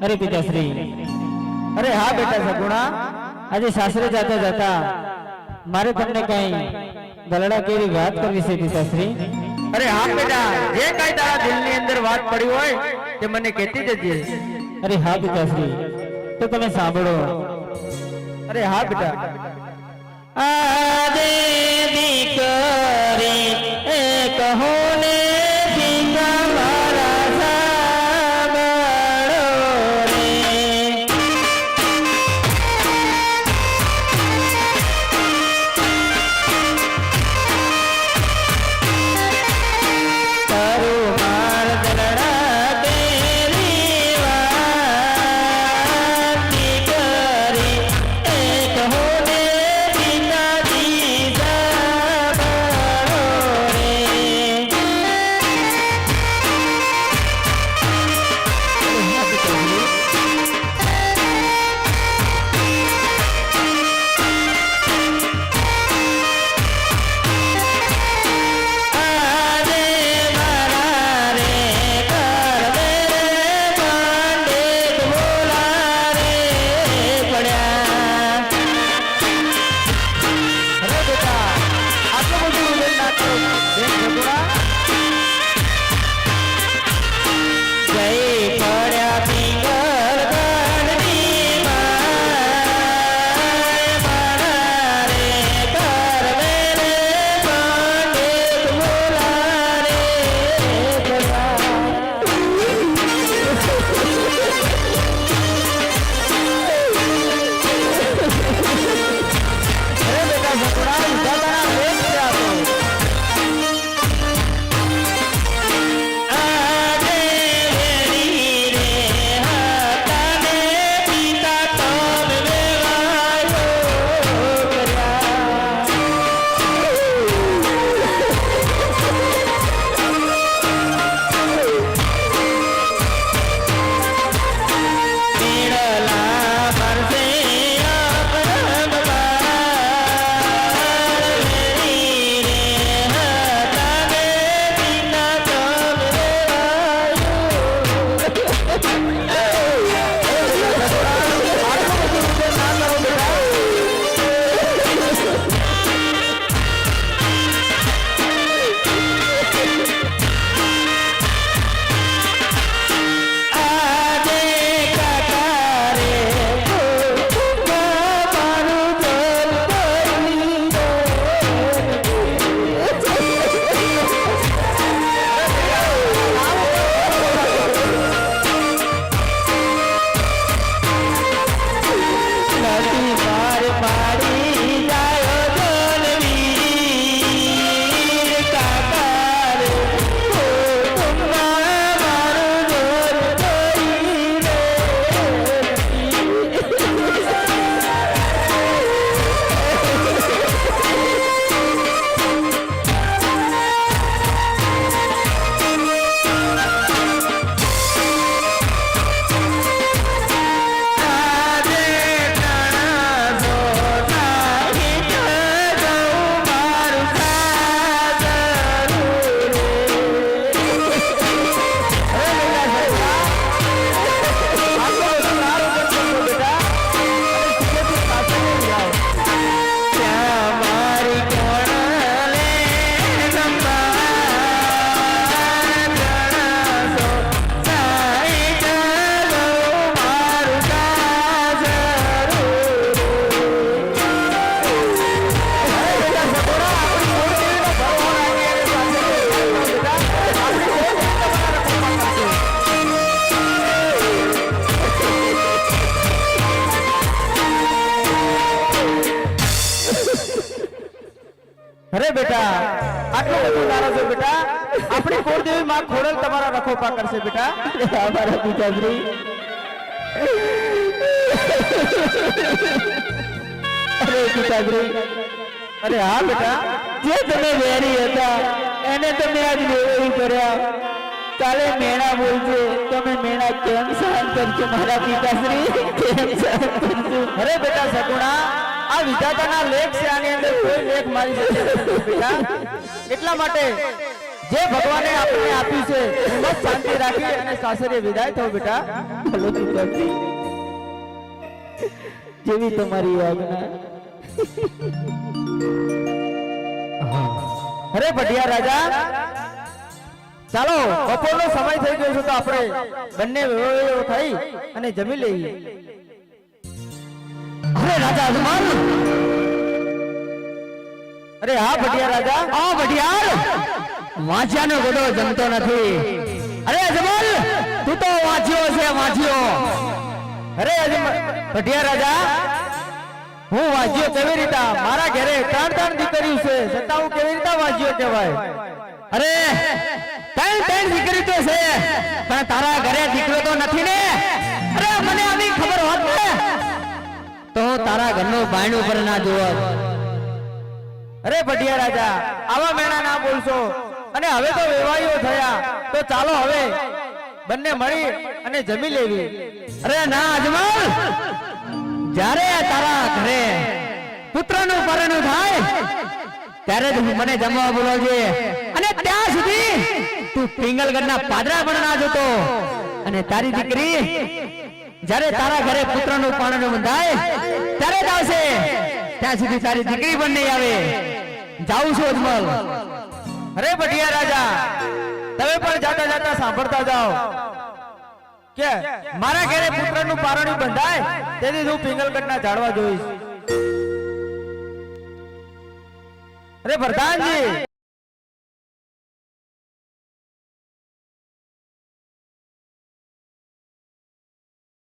અરે પિતાશ્રી અરે હા બેટા સગુણા આજે સાસરે જતા જતા મારે તમને કઈ ગલડા કેવી વાત કરવી છે પિતાશ્રી અરે હા બેટા જે કઈ તારા દિલની અંદર વાત પડી હોય તે મને કહેતી જજે અરે હા પિતાશ્રી તો તમે સાંભળો અરે હા બેટા આજે અરે બેટા આટલું બધું નારાજ છો બેટા. આપણી કુળદેવી માં ખોડલ તમારા રખોપા કરશે બેટા. અમારા પિતાશ્રી અરે પિતાશ્રી અરે હા બેટા. જે તમે વેરી હતા એને તમે આજ વેરી કર્યા. કાલે મેણા બોલજે તમે મેણા કેમ સહન કરજો મારા પિતાશ્રી? કેમ સહન કરજો? અરે બેટા સગુણા આ વિધાતાના લેખ છે, આની અંદર કોઈ લેખ મારી શકે બેટા. એટલા માટે જે ભગવાને આપણને આપ્યું છે જ શાંતિ રાખી અને સાસરે વિદાય થો બેટા. ભલો પિતાશ્રી જેવી તમારી આજ્ઞા અરે ભટિયા રાજા. ચાલો, બપોરનો સમય થઈ ગયો છે તો આપણે બંને થઈ અને જમી લઈએ. અરે રાજા અજમલ અરે હા ભટિયા રાજા, આ વઢિયાર વાંચ્યાનો ગોડો જમતો નથી. અરે અજમલ, તું તો વાંચ્યો છે, વાંચ્યો. અરે અજમલ ભટિયા રાજા, હું વાંચ્યો કેવી રીતે મારા ઘરે ત્રણ ત્રણ દીકરીઓ છે, છતાં હું કેવી રીતે વાંચ્યો કહેવાય? અરે, ત્રણ ત્રણ દીકરી તો છે, પણ તારા ઘરે દીકરો તો નથી ને? તો ઘરનું બાયણું પર ના જુઓ. અરે ભટિયા રાજા, આવા મેણા ના બોલશો. અને હવે તો વેવાઈઓ થયા. તો ચાલો હવે બંને મળી અને જમી લેવી. અરે ના, અજમલ! જ્યારે તારા ઘરે પુત્રનું પરણું થાય, ત્યારે જ મને જમવા બોલાવજે. અને ત્યાં સુધી તું પિંગલગઢના પાદરા પણ ના જતો. અને તારી દીકરી જ્યારે તારા ઘરે પુત્રનું પરણું બંધાય ત્યારે જ આવશે. ત્યાં સુધી તારી દીકરી પણ નહીં આવે. જાઉં છું અજમલ. અરે ભટિયા રાજા તમે પણ જાતા જાતા સાંભળતા જાઓ. કે મારા ઘરે પુત્રનું પારણું બંધાય તેથી હું પિંગલગઢના ઝાડવા જોઈશ. અરે પ્રધાનજી